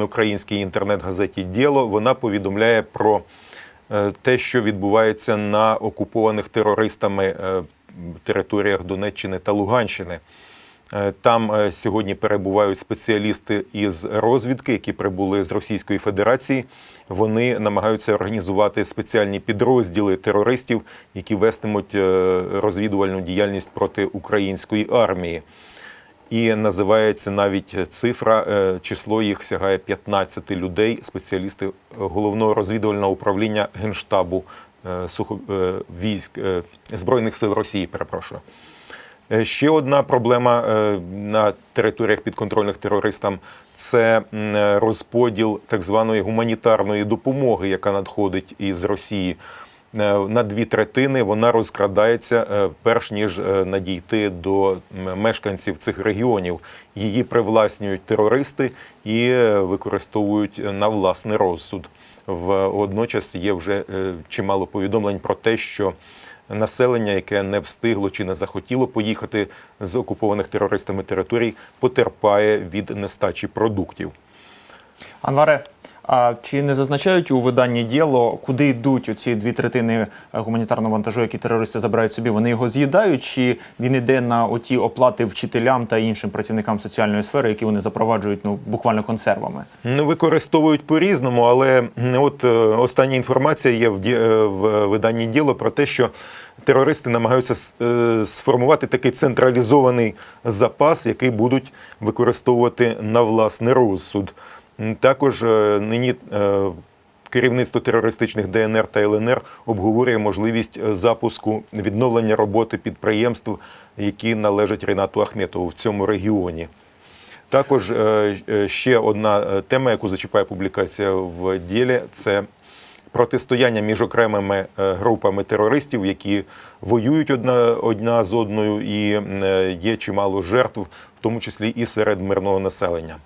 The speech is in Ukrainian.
українській інтернет-газеті Діло. Вона повідомляє про е, те, що відбувається на окупованих терористами е, територіях Донеччини та Луганщини. Е, Там сьогодні перебувають спеціалісти із розвідки, які прибули з Російської Федерації. Вони намагаються організувати спеціальні підрозділи терористів, які вестимуть розвідувальну діяльність проти української армії. І називається навіть цифра, е, число їх сягає 15 людей, спеціалісти головного розвідувального управління Генштабу е, сухо- е, військ Збройних сил Росії. Перепрошую. Ще одна проблема на територіях підконтрольних терористам це розподіл так званої гуманітарної допомоги, яка надходить із Росії. Е, На дві третини вона розкрадається е, перш ніж е, надійти до мешканців цих регіонів. Її привласнюють терористи і використовують на власний розсуд. В- Водночас є вже чимало повідомлень про те, що населення, яке не встигло чи не захотіло поїхати з окупованих терористами територій, потерпає від нестачі продуктів. Анваре, а чи не зазначають у виданні діло, куди йдуть оці дві третини гуманітарного вантажу, які терористи забирають собі? Вони його з'їдають, чи він йде на оті оплати вчителям та іншим працівникам соціальної сфери, які вони запроваджують ну буквально консервами? Ну, використовують по-різному, але м, от е, остання інформація є в, ді- е, в виданні діло про те, що терористи намагаються е, сформувати такий централізований запас, який будуть використовувати на власний розсуд. Також е, нині е, керівництво терористичних ДНР та ЛНР обговорює можливість е, запуску відновлення роботи підприємств, які належать Ренату Ахметову в цьому регіоні. Також ще одна тема, яку зачіпає публікація в ділі, це протистояння між окремими групами терористів, які воюють одна, одна з одною, і є чимало жертв, в тому числі і серед мирного населення.